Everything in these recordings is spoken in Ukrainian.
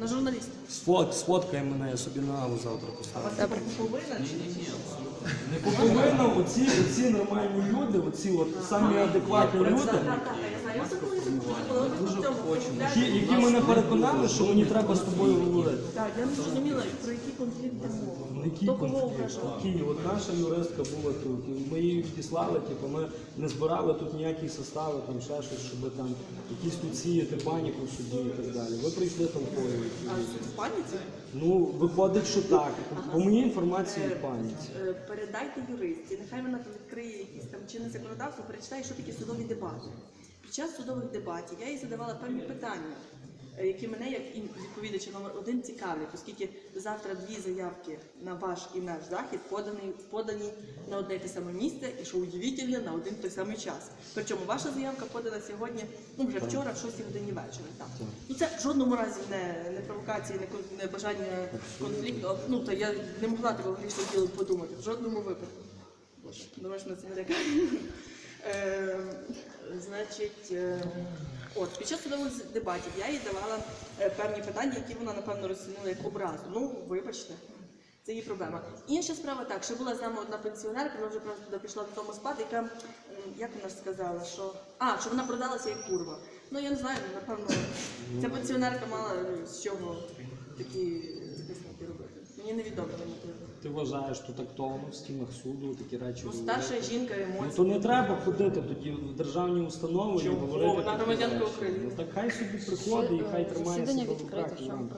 На журналіста. Сфот, сфоткай мене, я собі на аву завтра поставлю. Добре. Повинна чи ні? Не повинна оці, оці нормальні люди, оці от самі адекватні люди, Так, так, я знаю. Я дуже хочу. які, які мене переконали, що мені треба з тобою говорити. Так, я не зрозуміла, про який конфлікт йде мова. Ну, Хто кого конфлікт? ображав? От наша юристка була тут. і Ми її відіслали, типу, ми не збирали тут ніякі состави, там ще щось, щоб там якісь тут сіяти паніку в суді і так далі. Ви прийшли толпою. А в паніці? Ну, виходить, що так. По моїй інформації в паніці. Е, Передайте юристі, нехай вона там відкриє якісь там чинне законодавство, перечитає, що таке судові дебати. Під час судових дебатів я їй задавала певні питання, е, які мене, як відповідача номер один, цікавлять, оскільки завтра дві заявки на ваш і наш захід подані, подані на одне й те саме місце, і що удивительно, на один той самий час. Причому ваша заявка подана сьогодні, ну вже вчора, в 6 годині вечора. Так. Ну це в жодному разі не, не провокації, не, не бажання конфлікту. Ну то я не могла такого грішного ділу подумати. В жодному випадку. Боже, думаєш, на це не. Е, Значить, е, от під час судових дебатів я їй давала е, певні питання, які вона напевно розцінила як образу. Ну, вибачте. Це її проблема. Інша справа так, що була з нами одна пенсіонерка, вона вже просто туди пішла додому спати, яка, як вона сказала, що. А, що вона продалася як курва. Ну я не знаю, напевно, ця пенсіонерка мала з чого такі висновки робити. Мені невідомо. Ти вважаєш, що тактовно в стінах суду такі речі Ну, старша жінка Ну то не треба ходити тоді в державні установи і говорити. Вона громадянка. України. Ну так хай собі приходить і хай тримає Засідання себе в руках. чому?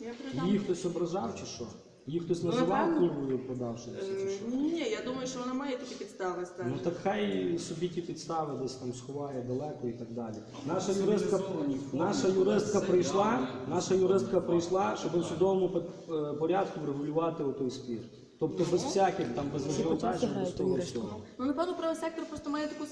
Я. Її хтось ображав чи що? Її хтось Ну, називав напевно. курвою продавши чи Е, що? Ні, я думаю, що вона має такі підстави стати. Ну так хай собі ті підстави десь там сховає далеко і так далі. Наша юристка, наша юристка прийшла, наша юристка прийшла, щоб у судовому пот- е, порядку врегулювати той спір. Тобто без всяких там без ажіотажів, без того всього. Ну, напевно, правий сектор просто має таку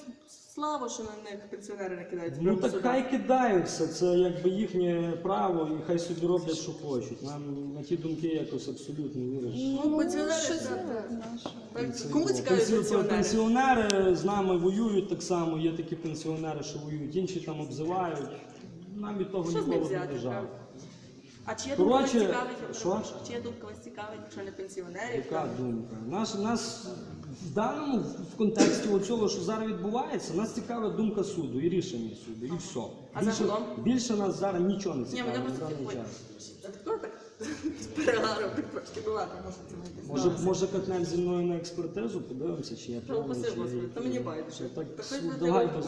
славу, що на них пенсіонери не кидають. Ну так хай кидаються, це якби їхнє право, і хай собі роблять, що хочуть. Нам на ті думки якось абсолютно віриш. Ну, пенсіонери, так, не так. Кому цікаві пенсіонери? Пенсіонери з нами воюють так само. Є такі пенсіонери, що воюють, інші там обзивають. Нам від того ніколи не взяти? А чия думка вас Коротше, цікавить? я що? перепрошую, Чия думка вас цікавить, якщо не пенсіонерів? Яка там? думка? Нас, нас в даному в контексті цього, що зараз відбувається, нас цікава думка суду і рішення суду, і все. А Більше, загалом? більше нас зараз нічого не Ні, цікавить мене на просто даний час. а хто так з перегаром трошки бувати, може це не Може, може зі мною на експертизу, подивимося, чи я Та правильно, чи Господи, та мені байдуже. Чи Так, Та хоч давай без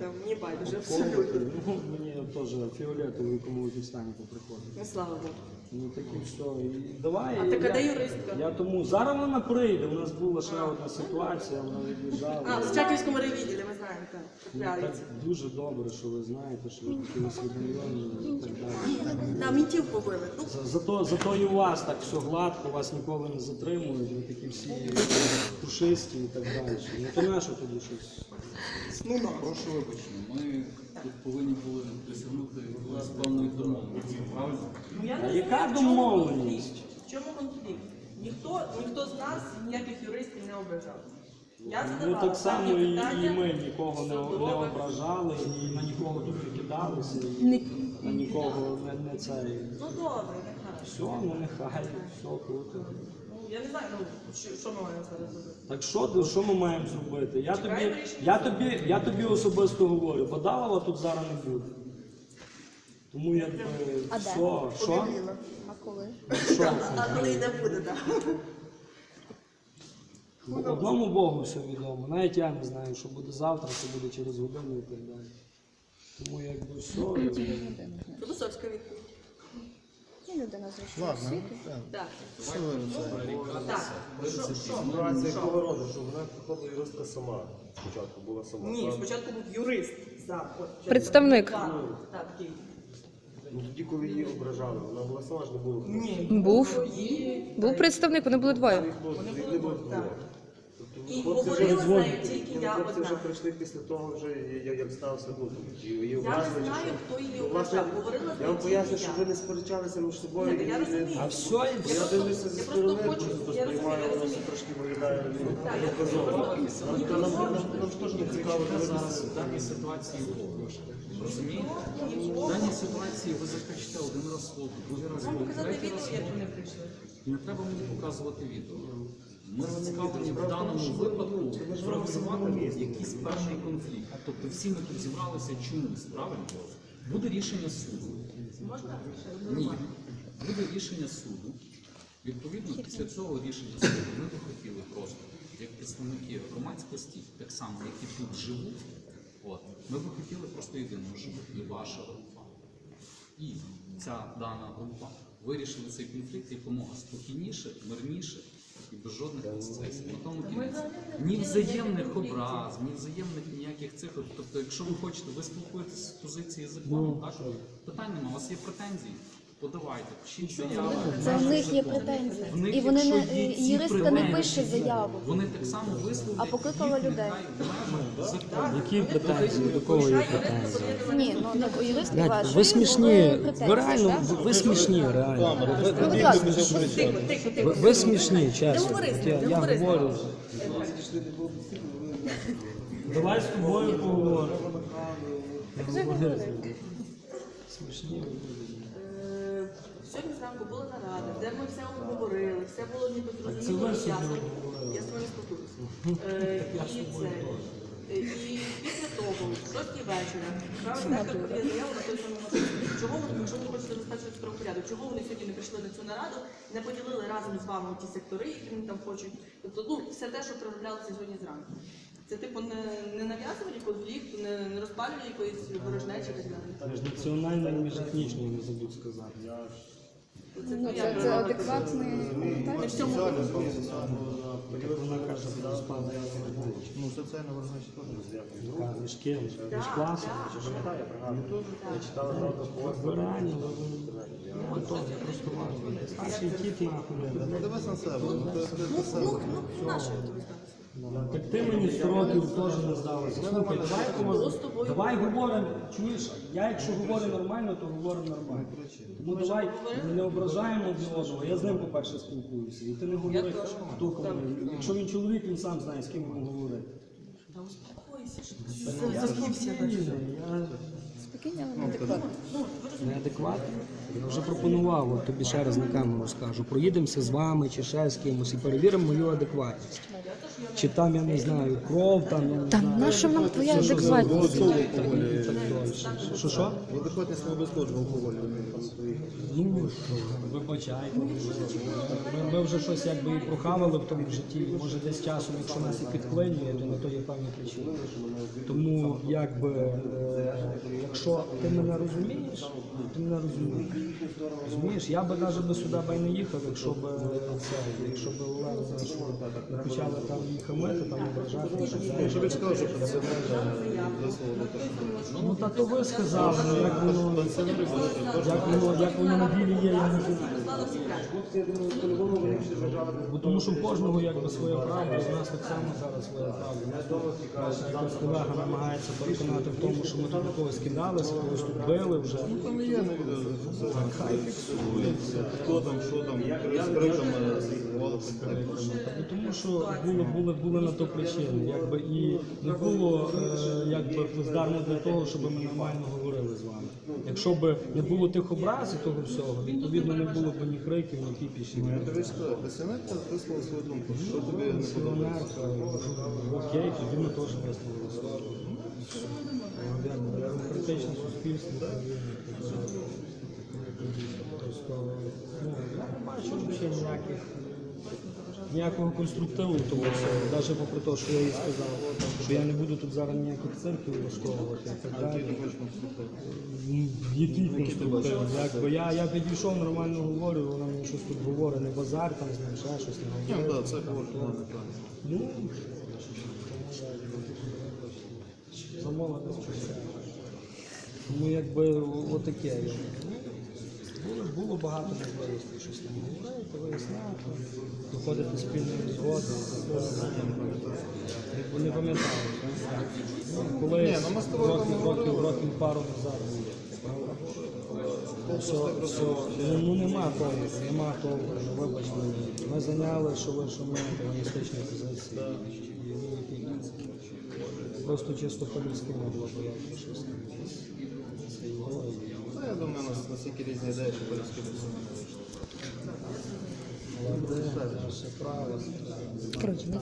там, мені байдуже, абсолютно. Ну, мені теж фіолетовий, кому ви стані поприходить. Ну, слава Богу. Ну так і все. І давай. А так, а я, де юристка? Я тому зараз вона прийде. У нас була ще одна ситуація, вона від'їжджала. А, в Чаківському райвідділі, ми знаємо, так, Ну, так дуже добре, що ви знаєте, що ви такі усвідомлені і так далі. Та, мінтів побили. За- Зато, зато і у вас так все гладко, вас ніколи не затримують, ви такі всі пушисті і так далі. Ну то нащо тоді щось? ну, ну. Прошу вибачення, ми тут повинні були досягнути якоїсь певної правильно? Ну, я не А знаю, яка в чому домовленість? конфлікт. В чому конфлікт? Ніхто, ніхто з нас ніяких юристів не ображав. Я Ну задавала так само і, і ми нікого не, не ображали, і на нікого тут не кидалися, і на нікого не, не цей. Ну добре, нехай. Все, ну нехай, все круто. Ну, я не знаю, ну, що, що ми маємо зараз робити? Так що, ти- що ми маємо зробити? Я тобі, я тобі, я тобі особисто говорю, Бадалова тут зараз не буде. Тому якби А де? все, що? А коли? Що? А коли йде буде, так. Одному Богу все відомо. Навіть я не знаю, що буде завтра, що буде через годину і так далі. Тому якби все. Філософська відповідь. Є людина з Ладно, освіти. так. Що ви? Так. Що, що? Ситуація якого роду, що вона приходила юристка сама. Спочатку була сама. Ні, правда? спочатку був юрист. От, Представник. Так, так, такий. Ну тоді, коли її ображали, вона була сама ж не була. Ні. Був. Був представник, вони були двоє. Вони було двоє. Тобто І Хлопці говорила з нею тільки Ну, я Хлопці вже одна. прийшли після того, вже як, як стався ну, і, і Я не образили, знаю, що. хто її Ну, власне, ображав. Говорила з Я нею вам поясню, тільки що я. ви не сперечалися між собою. Ні, та я і розумію. А все, і Бо все. Я дивлюся зі Я просто сторони, хочу- просто я розумію, сприймаю, я воно розумію. трошки виглядає ну, Так, я доказово. просто- Нам, нам, нам, нам, нам ж теж не цікаво зараз дивитися. в даній ситуації логіка? Розумієте? В даній ситуації ви захочете один раз фото, другий раз Вам фото, показати третій відео, раз як фото. вони прийшли. Не треба мені показувати відео. Ми зацікавлені в даному випадку врегулювати якийсь певний конфлікт. Тобто всі ми тут зібралися чомусь, правильно? Буде рішення суду. Ні. Буде рішення суду. Відповідно, після цього рішення суду ми би хотіли просто, як представники громадськості, так само, які тут живуть, от, ми би хотіли просто єдиного, щоб і ваша група, і ця дана група вирішили цей конфлікт якомога спокійніше, мирніше і без жодних ексцесів. На тому кінець. Ні взаємних образ, ні взаємних ніяких цих. Тобто, якщо ви хочете, ви спілкуєтеся з позиції закону, так? Питань нема, у вас є претензії, подавайте, пишіть заяви. Це в них є претензії. В них, І вони якщо не є ці юристка не претензії, пише заяву. Вони так само висловлять, А покликала їх людей. нехай в межах закону. Які претензії? До кого є претензії? Ні, ну не юристка Блядь, ваша. ви смішні, ви реально, так? ви- ви смішні, реально. Ну, будь ласка. Тихо, тихо, Ви, тихо. ви смішні, чесно. ним, Я, я говорю. Давай з тобою поговоримо. Смішні. Сьогодні зранку була нарада, де ми все обговорили, все було ніби зрозуміло і ясно. Я з вами спілкуюся. Е, І е, І після того, в шостій вечора, правда, заяву на той самий машині. Чого вони, якщо ви хочете забезпечити правопорядок, чого вони сьогодні не прийшли на цю нараду, не поділили разом з вами ті сектори, які вони там хочуть. Тобто, ну, все те, що розроблялося сьогодні зранку. Це типу не, не нав'язування конфлікту, не, не розпалювання якоїсь ворожнечі і так далі. Між національним не забудь сказати. Це, Ну, це, це адекватний коментар. Ну. Між ким? Між класом? Я пригадую. Я читала правда. Старший кіт нахуй. Ну, дивись на себе. Ну, ти, ти. Ну, ну. Так ти мені 100 років теж не здалося. Слухай, давай тобою. Давай говоримо. Чуєш, я якщо говорю нормально, то говорю нормально. Тому давай ми не ображаємо одне одного. Я з ним, по-перше, спілкуюся. І ти не говори, хто кому. Якщо він чоловік, він сам знає, з ким йому говорити. Та успокойся, що Я спокійний, Спокійно, але неадекватно. неадекватний. Я вже пропонував, от тобі ще раз на камеру скажу. Проїдемося з вами чи ще з кимось і перевіримо мою адекватність. Чи там, я не знаю, кров, там, я не Та знаю. наша нам твоя Що, що, адекватність? що. Що, що? Адекватність не обов'язково в алкоголі. Ну, вибачайте. Ми, ми вже щось якби і прохавали в тому житті. Може десь часом, якщо нас і підклинює, то на то є певні причини. Тому якби, е, якщо ти мене розумієш, ти мене розумієш. Розумієш, я би навіть би сюди би й не їхав, якщо б це, якщо б не почали там їх хамити, там ображати. і так далі. Щоб я сказав, що президент Ну та то ви сказали, ну як воно як воно, як воно на ділі є, я не знаю. Бо тому що в кожного якби своя правда, і в нас так само зараз своя правда. Нас колега намагається переконати в тому, що ми тут когось кидалися, когось тут били вже. Ну, там є на відео зафіксовано. Хай фіксується. Хто там, що там, з криками, з голосом. тому що були, були, були на то причини. Якби і не було е, якби плацдарму для того, щоб ми нормально говорили з вами. Якщо б не було тих образ і того всього, відповідно не було б ні криків, ні тобі сказав, пенсіонерка висловила свою думку, що тобі не подобається. Окей, тоді ми теж висловили свою. Демократичне суспільство. Я не бачу взагалі ніяких. Ніякого конструктиву тому всьому, навіть попри те, що я їй сказав, що я не буду тут зараз ніяких цирків влаштовувати і так далі. Який конструктив? Якби я, я підійшов, нормально говорю, вона мені щось тут говорить, не базар, там з ним ще щось не Ну, говорить. так, це говорить, ладно, правильно. Ну, замова десь щось. Тому якби отаке. Було, було багато можливостей щось там говорити, виясняти, доходити спільної згоди. Якби не пам'ятаю? Ну, ну тобою років, років, років пару назад було. ну, ну нема толку, нема толку, ну вибачте. Ми зайняли, що ви, що ми комуністичні позиції. Просто чисто по-людськи не було боятися щось. І- Ну, я думаю, у нас настільки різні ідеї, що до не вийшло. Коротше,